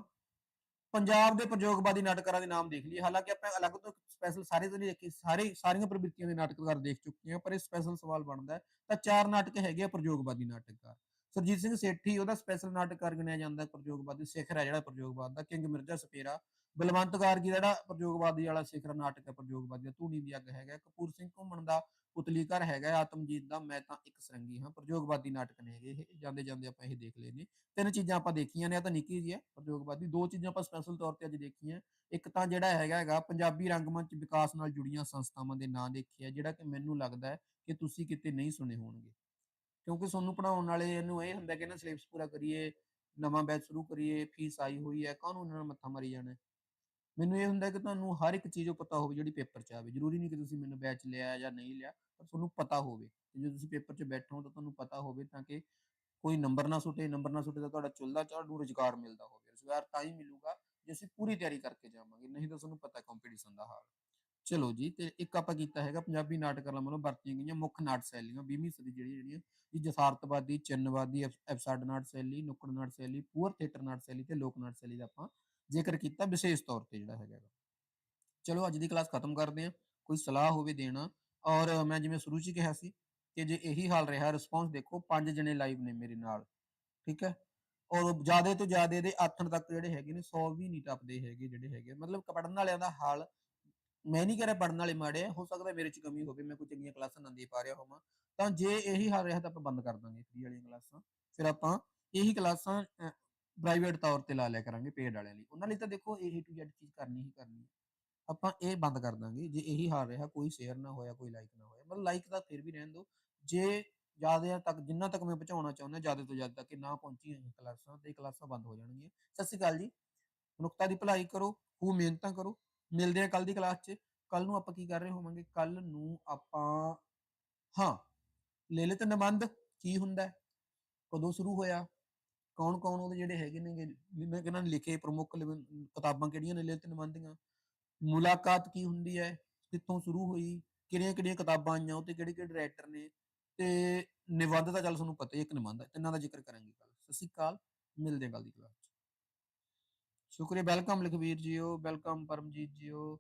ਪੰਜਾਬ ਦੇ ਪ੍ਰਯੋਗਵਾਦੀ ਨਾਟਕਕਾਰਾਂ ਦੇ ਨਾਮ ਦੇਖ ਲਈਏ। ਹਾਲਾਂਕਿ ਆਪਾਂ ਅਲੱਗ ਤੋਂ ਸਪੈਸ਼ਲ ਸਾਰੇ ਤੋਂ ਨਹੀਂ ਦੇਖੇ ਸਾਰੇ ਸਾਰੀਆਂ ਪ੍ਰਵਿਰਤੀਆਂ ਦੇ ਨਾਟਕਕਾਰ ਦੇਖ ਚੁੱਕੇ ਹਾਂ ਪਰ ਇਹ ਸਪੈਸ਼ਲ ਸਵਾਲ ਬਣਦਾ ਹੈ। ਤਾਂ ਚਾਰ ਨਾਟਕ ਹੈਗੇ ਆ ਪ੍ਰਯੋਗਵਾਦੀ ਨਾਟਕਕਾਰ। ਸਰਜੀਤ ਸਿੰਘ ਸੇਠੀ, ਉਹਦਾ ਸਪੈਸ਼ਲ ਨਾਟਕਕਾਰ ਗਿਣਿਆ ਜਾਂਦਾ ਪ੍ਰਯੋਗਵਾਦੀ, ਸਿਖਰ ਹੈ ਜਿਹੜਾ ਪ੍ਰਯੋਗਵਾਦ ਦਾ ਕਿੰਗ ਮਿਰਜ਼ਾ ਸਪੇਰਾ, ਬਲਵੰਤ ਗਾਰਗੀ ਦਾ ਜਿਹੜਾ ਪ੍ਰਯੋਗਵਾਦੀ ਵਾਲਾ ਸਿਖਰ ਨਾਟਕ ਹੈ ਪ੍ਰਯੋਗਵਾਦੀ ਦਾ, ਧੂਣੀ ਦੀ ਅੱਗ ਹੈਗਾ, ਕਪੂਰ ਸਿੰਘ ਘੁੰਮਣ ਦਾ ਪੁਤਲੀ ਘਰ ਹੈਗਾ ਆਤਮਜੀਤ ਦਾ, ਮੈਂ ਤਾਂ ਇੱਕ ਸਰੰਗੀ ਹਾਂ, ਪ੍ਰਯੋਗਵਾਦੀ ਨਾਟਕ ਨੇ ਹੈਗੇ ਇਹ ਜਾਂਦੇ ਜਾਂਦੇ ਆਪਾਂ ਇਹ ਦੇਖ ਲਏ ਨੇ ਤਿੰਨ ਚੀਜ਼ਾਂ ਆਪਾਂ ਦੇਖੀਆਂ ਨੇ ਆ ਤਾਂ ਨਿੱਕੀ ਜੀ ਹੈ ਪ੍ਰਯੋਗਵਾਦੀ, ਦੋ ਚੀਜ਼ਾਂ ਆਪਾਂ ਸਪੈਸ਼ਲ ਤੌਰ ਤੇ ਅੱਜ ਦੇਖੀਆਂ, ਇੱਕ ਤਾਂ ਜਿਹੜਾ ਹੈਗਾ ਹੈਗਾ, ਪੰਜਾਬੀ ਰੰਗਮੰਚ ਵਿਕਾਸ ਨਾਲ ਜੁੜੀਆਂ ਸੰਸਥਾਵਾਂ ਦੇ ਨਾਂ ਦੇਖਿਆ ਜਿਹੜਾ ਕਿ ਮੈਨੂੰ ਲੱਗਦਾ ਹੈ ਕਿ ਤੁਸੀਂ ਕਿਤੇ ਨਹੀਂ ਸੁਣੇ ਹੋਣਗੇ। ਕਿਉਂਕਿ ਤੁਹਾਨੂੰ ਪੜਾਉਣ ਵਾਲੇ ਇਹਨੂੰ ਇਹ ਹੁੰਦਾ ਕਿ ਨਾ ਸਿਲੇਬਸ ਪੂਰਾ ਕਰੀਏ, ਨਵਾਂ ਬੈਚ ਸ਼ੁਰੂ ਕਰੀਏ ਫੀਸ ਆਈ ਹੋਈ ਹੈ, ਕਾਹਨੂੰ ਉਹਨਾਂ ਨਾਲ ਮੱਥਾ ਮਾਰੀ ਜਾਣਾ? ਮੈਨੂੰ ਇਹ ਹੁੰਦਾ ਕਿ ਤੁਹਾਨੂੰ ਹਰ ਇੱਕ ਚੀਜ਼ ਉਹ ਪਤਾ ਹੋਵੇ ਜਿਹੜੀ ਪੇਪਰ 'ਚ ਆਵੇ। ਜ਼ਰੂਰੀ ਨਹੀਂ ਕਿ ਤੁਸੀਂ ਮੈਨੂੰ ਬੈਚ ਲਿਆ ਜਾਂ ਨਹੀਂ ਲਿਆ, ਪਰ ਤੁਹਾਨੂੰ ਪਤਾ ਹੋਵੇ। ਜੇ ਤੁਸੀਂ ਪੇਪਰ 'ਚ ਬੈਠੋ ਤਾਂ ਤੁਹਾਨੂੰ ਪਤਾ ਹੋਵੇ ਤਾਂ ਕਿ ਕੋਈ ਨੰਬਰ ਨਾ ਸੁੱਟੇ, ਨੰਬਰ ਨਾ ਸੁੱਟੇ ਤਾਂ ਤੁਹਾਡਾ ਚੁੱਲਦਾ ਚੁੱਲ੍ਹਾ ਤੁਹਾਨੂੰ ਰੁਜ਼ਗਾਰ ਮਿਲਦਾ ਹੋਵੇ। ਰੁਜ਼ਗਾਰ ਤਾਂ ਹੀ ਮਿਲੂਗਾ ਜੇ ਅਸੀਂ ਪੂਰੀ ਤਿਆਰੀ ਕਰਕੇ ਜਾਵਾਂਗੇ, ਨਹੀਂ ਤਾਂ ਤੁਹਾਨੂੰ ਪਤਾ ਕੰਪੀਟੀਸ਼ਨ ਦਾ ਹਾਲ। ਚਲੋ ਜੀ, ਤੇ ਇੱਕ ਆਪਾਂ ਕੀਤਾ ਹੈਗਾ ਪੰਜਾਬੀ ਨਾਟਕਾਂ ਵੱਲੋਂ ਵਰਤੀਆਂ ਗਈਆਂ ਮੁੱਖ ਨਾਟ ਸ਼ੈਲੀਆਂ 20ਵੀਂ ਸਦੀ ਜਿਹੜੀਆਂ ਜਿਹੜੀਆਂ, ਜੀ ਜਸਾਰਤਵਾਦੀ ਚਿੰਨਵਾਦੀ ਐਪਸਾਡ ਨਾਟ ਸ਼ੈਲੀ, ਨੁੱਕੜ ਨਾਟ ਸ਼ੈਲੀ ਪੂਰ ਥੀਏਟਰ ਨਾਟ ਸ਼ੈਲੀ ਤੇ ਲੋਕ ਨਾਟ ਸ਼ੈਲੀ ਦਾ ਆਪਾਂ ਜ਼ਿਕਰ ਕੀਤਾ ਵਿਸ਼ੇਸ਼ ਤੌਰ ਤੇ ਜਿਹੜਾ ਹੈਗਾ ਗਾ। ਚਲੋ ਅੱਜ ਦੀ ਕਲਾਸ ਖਤਮ ਕਰਦੇ ਹਾਂ, ਕੋਈ ਸਲਾਹ ਹੋਵੇ ਦੇਣਾ, ਔਰ ਮੈਂ ਜਿਵੇਂ ਸ਼ੁਰੂ 'ਚ ਕਿਹਾ ਸੀ ਕਿ ਜੇ ਇਹੀ ਹਾਲ ਰਿਹਾ ਰਿਸਪੌਂਸ ਦੇਖੋ, ਪੰਜ ਜਣੇ ਲਾਈਵ ਨੇ ਮੇਰੇ ਨਾਲ, ਠੀਕ ਹੈ ਔਰ ਜ਼ਿਆਦਾ ਤੋਂ ਜ਼ਿਆਦਾ ਦੇ ਆਥਣ ਤੱਕ ਜਿਹੜੇ ਹੈਗੇ ਨੇ 100 ਵੀ ਨਹੀਂ ਟੱਪਦੇ ਹੈਗੇ ਜਿਹੜੇ ਹੈਗੇ, ਮਤਲਬ ਪੜਨ ਵਾਲਿਆਂ ਦਾ ਹਾਲ ਮੈਂ ਨਹੀਂ ਕਹਿ ਰਿਹਾ ਪੜਨ ਵਾਲੇ ਮਾੜੇ ਆ, ਹੋ ਸਕਦਾ ਮੇਰੇ 'ਚ ਕਮੀ ਹੋਵੇ, ਮੈਂ ਕੋਈ ਚੰਗੀਆਂ ਕਲਾਸਾਂ ਨਾ ਦੇ ਪਾ ਰਿਹਾ ਹੋਵਾਂ। ਤਾਂ ਜੇ ਇਹੀ ਹਾਲ ਰਿਹਾ ਤਾਂ ਆਪਾਂ ਬੰਦ ਕਰ ਦਾਂਗੇ ਫ੍ਰੀ ਵਾਲੀਆਂ ਕਲਾਸਾਂ। ਫਿਰ ਆਪਾਂ ਇਹੀ ਕਲਾਸਾਂ ਪ੍ਰਾਈਵੇਟ ਤੌਰ ਤੇ ਲਾ ਲਿਆ ਕਰਾਂਗੇ ਪੇਡ ਵਾਲਿਆਂ ਲਈ। ਉਹਨਾਂ ਲਈ ਤਾਂ ਦੇਖੋ ਇਹ ਟੂ ਜ਼ੈਡ ਚੀਜ਼ ਕਰਨੀ ਹੀ ਕਰਨੀ ਹੈ ਆਪਾਂ ਇਹ ਬੰਦ ਕਰ ਦਾਂਗੇ, ਜੇ ਇਹੀ ਹਾਲ ਰਿਹਾ, ਕੋਈ ਸ਼ੇਅਰ ਨਾ ਹੋਇਆ, ਕੋਈ ਲਾਈਕ ਨਾ ਹੋਇਆ, ਮਤਲਬ ਲਾਈਕ ਤਾਂ ਫਿਰ ਵੀ ਰਹਿਣ ਦਿਓ ਜੇ ਜ਼ਿਆਦਾ ਤੱਕ, ਜਿੰਨਾ ਤੱਕ ਮੈਂ ਪਹੁੰਚਾਉਣਾ ਚਾਹੁੰਦਾ, ਜ਼ਿਆਦਾ ਤੋਂ ਜ਼ਿਆਦਾ ਤੱਕ ਨਾ ਪਹੁੰਚੀਆਂ ਇਹ ਕਲਾਸਾਂ, ਤੇ ਕਲਾਸਾਂ ਬੰਦ ਹੋ ਜਾਣਗੀਆਂ। ਸਤਿ ਸ਼੍ਰੀ ਅਕਾਲ ਜੀ। ਮਨੁੱਖਤਾ ਦੀ ਭਲਾਈ ਕਰੋ ਖੂਬ ਮਿਹਨਤਾਂ ਕਰੋ ਮਿਲਦੇ ਹਾਂ ਕੱਲ ਦੀ ਕਲਾਸ 'ਚ ਕੱਲ ਨੂੰ ਆਪਾਂ ਕੀ ਕਰ ਰਹੇ ਹੋਵਾਂਗੇ? ਕੱਲ ਨੂੰ ਆਪਾਂ, ਹਾਂ ਲਲਿਤ ਨਿਬੰਧ, ਕੀ ਹੁੰਦਾ? ਹੈ ਕਦੋਂ ਸ਼ੁਰੂ ਹੋਇਆ? ਕੌਣ ਕੌਣ ਉਹਦੇ ਜਿਹੜੇ ਹੈਗੇ ਨੇ ਜਿਨ੍ਹਾਂ ਕਿਹਨਾਂ ਨੇ ਲਿਖੇ ਪ੍ਰਮੁੱਖ ਲਿਵ- ਕਿਤਾਬਾਂ ਕਿਹੜੀਆਂ ਨੇ ਲਲਿਤ ਨਿਬੰਧ ਦੀਆਂ ਮੁਲਾਕਾਤ ਕੀ ਹੁੰਦੀ ਹੈ? ਕਿੱਥੋਂ ਸ਼ੁਰੂ ਹੋਈ? ਕਿਹੜੀਆਂ ਕਿਹੜੀਆਂ ਕਿਤਾਬਾਂ ਆਈਆਂ? ਉਹ ਤੇ ਕਿਹੜੇ ਕਿਹੜੇ ਰਾਈਟਰ ਨੇ? ਤੇ ਨਿਬੰਧ ਦਾ ਚੱਲ ਤੁਹਾਨੂੰ ਪਤਾ ਹੀ ਇੱਕ ਨਿਬੰਧ ਹੈ। ਤਿੰਨਾਂ ਦਾ ਜ਼ਿਕਰ ਕਰਾਂਗੇ ਕੱਲ ਸਤਿ ਸ਼੍ਰੀ ਅਕਾਲ, ਮਿਲਦੇ ਹਾਂ ਕੱਲ ਦੀ ਕਲਾਸ ਸ਼ੁਕਰੀਆ ਵੈਲਕਮ ਲਖਵੀਰ ਜੀਓ ਵੈਲਕਮ ਪਰਮਜੀਤ ਜੀਓ